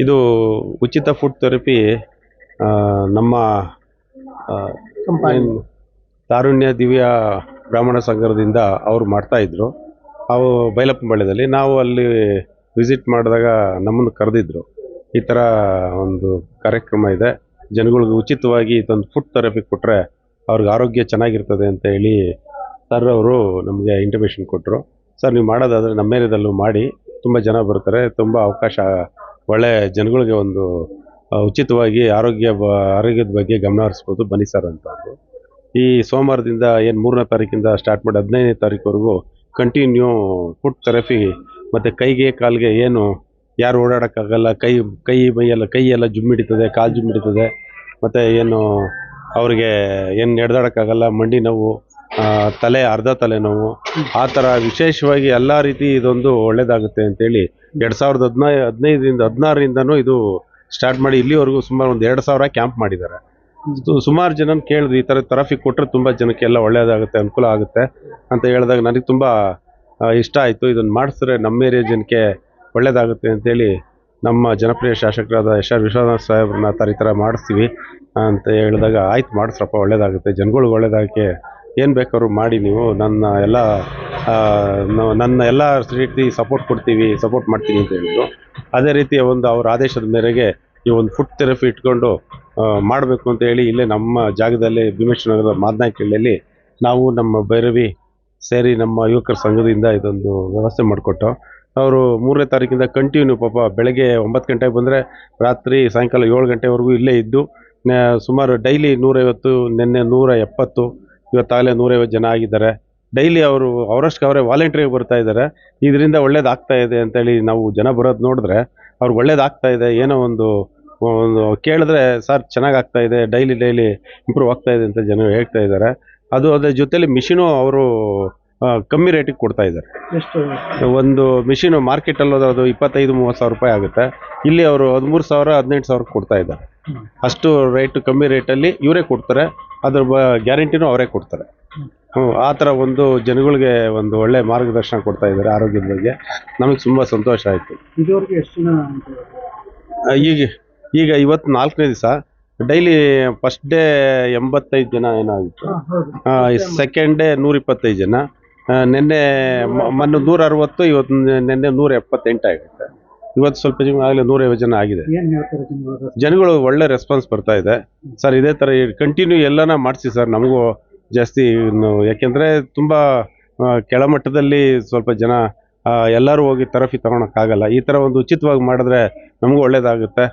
ಇದು ಉಚಿತ food therapy ನಮ್ಮ ತಾರುಣ್ಯ ದಿವ್ಯ ಬ್ರಾಹ್ಮಣ ಸಂಘದಿಂದ ಅವರು ಮಾಡ್ತಾಯಿದ್ರು ಅವು ಬೈಲಪ್ಪನಪಾಳ್ಯದಲ್ಲಿ ನಾವು ಅಲ್ಲಿ ವಿಸಿಟ್ ಮಾಡಿದಾಗ ನಮ್ಮನ್ನು ಕರೆದಿದ್ರು. ಈ ಥರ ಒಂದು ಕಾರ್ಯಕ್ರಮ ಇದೆ. ಜನಗಳಿಗೆ ಉಚಿತವಾಗಿ ಇದೊಂದು ಫುಡ್ ಥೆರಪಿ ಕೊಟ್ಟರೆ ಅವ್ರಿಗೆ ಆರೋಗ್ಯ ಚೆನ್ನಾಗಿರ್ತದೆ ಅಂತ ಹೇಳಿ ಸರ್ ಅವರು ನಮಗೆ ಇಂಟಿಮೇಷನ್ ಕೊಟ್ಟರು ಸರ್ ನೀವು ಮಾಡೋದಾದರೆ ನಮ್ಮ ಏರಿಯಾದಲ್ಲೂ ಮಾಡಿ. ತುಂಬ ಜನ ಬರ್ತಾರೆ. ತುಂಬ ಅವಕಾಶ ಒಳ್ಳೆ ಜನಗಳಿಗೆ ಒಂದು ಉಚಿತವಾಗಿ ಆರೋಗ್ಯ ಬ- ಆರೋಗ್ಯದ ಬಗ್ಗೆ ಗಮನ ಹರಿಸ್ಬೋದು ಬನ್ನಿ ಸರ್ ಅಂತ. ಈ ಸೋಮವಾರದಿಂದ ಏನು ಮೂರನೇ ತಾರೀಕಿಂದ ಸ್ಟಾರ್ಟ್ ಮಾಡಿ ಹದಿನೈದನೇ ತಾರೀಕುವರೆಗೂ ಕಂಟಿನ್ಯೂ ಫುಡ್ ಥೆರಪಿ ಮತ್ತು ಕೈಗೆ ಕಾಲಿಗೆ ಏನು, ಯಾರು ಓಡಾಡೋಕ್ಕಾಗಲ್ಲ, ಕೈ ಕೈ ಮೈಯೆಲ್ಲ ಕೈ ಎಲ್ಲ ಜುಮ್ ಹಿಡಿತದೆ, ಕಾಲು ಜುಮ್ ಹಿಡಿತದೆ, ಮತ್ತು ಏನು, ಅವ್ರಿಗೆ ಏನು ನಡೆದಾಡೋಕ್ಕಾಗಲ್ಲ, ಮಂಡಿ ನೋವು ತಲೆ, ಅರ್ಧ ತಲೆನೋವು. ಆ ಥರ ವಿಶೇಷವಾಗಿ ಎಲ್ಲ ರೀತಿ ಇದೊಂದು ಒಳ್ಳೆಯದಾಗುತ್ತೆ ಅಂತೇಳಿ ಎರಡು ಸಾವಿರದ ಹದಿನೈ, ಹದಿನೈದರಿಂದ, ಹದಿನಾರರಿಂದನೂ ಇದು ಸ್ಟಾರ್ಟ್ ಮಾಡಿ ಇಲ್ಲಿವರೆಗೂ ಸುಮಾರು ಒಂದು ಎರಡು ಸಾವಿರ ಕ್ಯಾಂಪ್ ಮಾಡಿದ್ದಾರೆ. ಸುಮಾರು ಜನ ಕೇಳಿದ್ರು, ಈ ಥರ ಟ್ರಾಫಿಕ್ ಕೊಟ್ಟರೆ ತುಂಬ ಜನಕ್ಕೆ ಎಲ್ಲ ಒಳ್ಳೆಯದಾಗುತ್ತೆ ಅನುಕೂಲ ಆಗುತ್ತೆ ಅಂತ ಹೇಳಿದಾಗ ನನಗೆ ತುಂಬ ಇಷ್ಟ ಆಯಿತು. ಇದನ್ನು ಮಾಡಿಸಿದ್ರೆ ನಮ್ಮ ಏರಿಯಾ ಜನಕ್ಕೆ ಒಳ್ಳೆಯದಾಗುತ್ತೆ ಅಂತೇಳಿ ನಮ್ಮ ಜನಪ್ರಿಯ ಶಾಸಕರಾದ ಎಸ್ ಆರ್ ವಿಶ್ವನಾಥ್ ಸಾಹೇಬ್ರನ್ನ ಈ ಥರ ಮಾಡಿಸ್ತೀವಿ ಅಂತ ಹೇಳಿದಾಗ ಆಯ್ತು, ಮಾಡಿಸ್ರಪ್ಪ ಒಳ್ಳೆಯದಾಗುತ್ತೆ ಜನಗಳಿಗೆ ಒಳ್ಳೆಯದಾಗಕ್ಕೆ ಏನು ಬೇಕಾದ್ರು ಮಾಡಿ ನೀವು ನನ್ನ ಎಲ್ಲ ನನ್ನ ಎಲ್ಲ ರೀತಿ ಸಪೋರ್ಟ್ ಕೊಡ್ತೀವಿ ಸಪೋರ್ಟ್ ಮಾಡ್ತೀನಿ ಅಂತ ಹೇಳಿದ್ರು. ಅದೇ ರೀತಿಯ ಒಂದು ಅವರ ಆದೇಶದ ಮೇರೆಗೆ ಈ ಒಂದು ಫುಡ್ ಥೆರಪಿ ಇಟ್ಕೊಂಡು ಮಾಡಬೇಕು ಅಂತ ಹೇಳಿ ಇಲ್ಲೇ ನಮ್ಮ ಜಾಗದಲ್ಲಿ ಭೀಮೇಶ್ ನಗರದ ನಾವು ನಮ್ಮ ಭೈರವಿ ಸೇರಿ ನಮ್ಮ ಯುವಕರ ಸಂಘದಿಂದ ಇದೊಂದು ವ್ಯವಸ್ಥೆ ಮಾಡಿಕೊಟ್ಟು, ಅವರು ಮೂರನೇ ತಾರೀಕಿಂದ ಕಂಟಿನ್ಯೂ ಪಾಪ ಬೆಳಗ್ಗೆ ಒಂಬತ್ತು ಗಂಟೆಗೆ ಬಂದರೆ ರಾತ್ರಿ ಸಾಯಂಕಾಲ ಏಳು ಗಂಟೆವರೆಗೂ ಇಲ್ಲೇ ಇದ್ದು ಸುಮಾರು ಡೈಲಿ ನೂರೈವತ್ತು, ನಿನ್ನೆ ನೂರ ಎಪ್ಪತ್ತು ಇವತ್ತಾಗಲೇ ನೂರೈವತ್ತು ಜನ ಆಗಿದ್ದಾರೆ. ಡೈಲಿ ಅವರು ಅವರಷ್ಟು ಅವರೇ ವಾಲಂಟ್ರಿಗೆ ಬರ್ತಾ ಇದ್ದಾರೆ. ಇದರಿಂದ ಒಳ್ಳೇದಾಗ್ತಾ ಇದೆ ಅಂತೇಳಿ ನಾವು ಜನ ಬರೋದು ನೋಡಿದ್ರೆ ಅವ್ರಿಗೆ ಒಳ್ಳೇದಾಗ್ತಾ ಇದೆ. ಏನೋ ಒಂದು ಒಂದು ಕೇಳಿದ್ರೆ ಸರ್ ಚೆನ್ನಾಗಿ ಆಗ್ತಾ ಇದೆ. ಡೈಲಿ ಡೈಲಿ ಇಂಪ್ರೂವ್ ಆಗ್ತಾ ಇದೆ ಅಂತ ಜನ ಹೇಳ್ತಾ ಇದ್ದಾರೆ. ಅದು ಅದರ ಜೊತೆಲಿ ಮಿಷಿನು ಅವರು ಕಮ್ಮಿ ರೇಟಿಗೆ ಕೊಡ್ತಾ ಇದ್ದಾರೆ. ಒಂದು ಮಿಷಿನು ಮಾರ್ಕೆಟಲ್ಲಿ ಅದು ಇಪ್ಪತ್ತೈದು ಮೂವತ್ತು ಸಾವಿರ ರೂಪಾಯಿ ಆಗುತ್ತೆ. ಇಲ್ಲಿ ಅವರು ಹದಿಮೂರು ಸಾವಿರ ಹದಿನೆಂಟು ಸಾವಿರ ಕೊಡ್ತಾ ಇದ್ದಾರೆ. ಅಷ್ಟು ರೇಟ್ ಕಮ್ಮಿ ರೇಟಲ್ಲಿ ಇವರೇ ಕೊಡ್ತಾರೆ. ಅದ್ರ ಬ ಗ್ಯಾರಂಟಿನೂ ಅವರೇ ಕೊಡ್ತಾರೆ. ಹ್ಞೂ ಆ ಥರ ಒಂದು ಜನಗಳಿಗೆ ಒಂದು ಒಳ್ಳೆ ಮಾರ್ಗದರ್ಶನ ಕೊಡ್ತಾ ಇದ್ದಾರೆ ಆರೋಗ್ಯದ ಬಗ್ಗೆ. ನಮಗೆ ತುಂಬ ಸಂತೋಷ ಆಯಿತು. ಇದುವರೆಗೆ ಎಷ್ಟು ಜನ ಈಗ ಈಗ ಇವತ್ತು ನಾಲ್ಕನೇ ದಿವಸ ಡೈಲಿ ಫಸ್ಟ್ ಡೇ ಎಂಬತ್ತೈದು ಜನ ಏನಾಗಿತ್ತು. ಸೆಕೆಂಡ್ ಡೇ ನೂರ ಇಪ್ಪತ್ತೈದು ಜನ. ನಿನ್ನೆ ಮೊನ್ನೆ ನೂರ ಅರವತ್ತು ಇವತ್ತು ನಿನ್ನೆ ನೂರ ಎಪ್ಪತ್ತೆಂಟು ಆಗುತ್ತೆ. ಇವತ್ತು ಸ್ವಲ್ಪ ಜನ ಆಗಲೇ ನೂರೈವತ್ತು ಜನ ಆಗಿದೆ. ಏನ್ ಹೇಳ್ತಾರೆ ಜನಗಳು ಜನಗಳು ಒಳ್ಳೆ ರೆಸ್ಪಾನ್ಸ್ ಬರ್ತಾ ಇದೆ. ಸರ್ ಇದೇ ಥರ ಕಂಟಿನ್ಯೂ ಎಲ್ಲನ ಮಾಡಿಸಿ ಸರ್ ನಮಗೂ ಜಾಸ್ತಿ ಯಾಕೆಂದರೆ ತುಂಬ ಕೆಳಮಟ್ಟದಲ್ಲಿ ಸ್ವಲ್ಪ ಜನ ಆ, ಎಲ್ಲರೂ ಹೋಗಿ ಥೆರಪಿ ತೊಗೊಳಕ್ಕಾಗಲ್ಲ ಈ ಥರ ಒಂದು ಉಚಿತವಾಗಿ ಮಾಡಿದ್ರೆ ನಮಗೂ ಒಳ್ಳೇದಾಗುತ್ತೆ.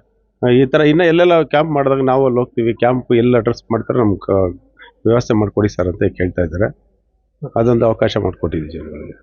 ಆ, ಈ ಥರ ಇನ್ನೂ ಎಲ್ಲೆಲ್ಲ ಕ್ಯಾಂಪ್ ಮಾಡಿದಾಗ ನಾವು ಅಲ್ಲಿ ಹೋಗ್ತೀವಿ ಕ್ಯಾಂಪ್ ಎಲ್ಲ ಅಡ್ರೆಸ್ ಮಾಡ್ತಾರೆ ನಮ್ಗೆ ವ್ಯವಸ್ಥೆ ಮಾಡಿಕೊಡಿ ಸರ್ ಅಂತ ಕೇಳ್ತಾ ಇದ್ದಾರೆ. ಅದೊಂದು ಅವಕಾಶ ಮಾಡಿಕೊಟ್ಟಿದ್ದೀವಿ ಜನಗಳಿಗೆ.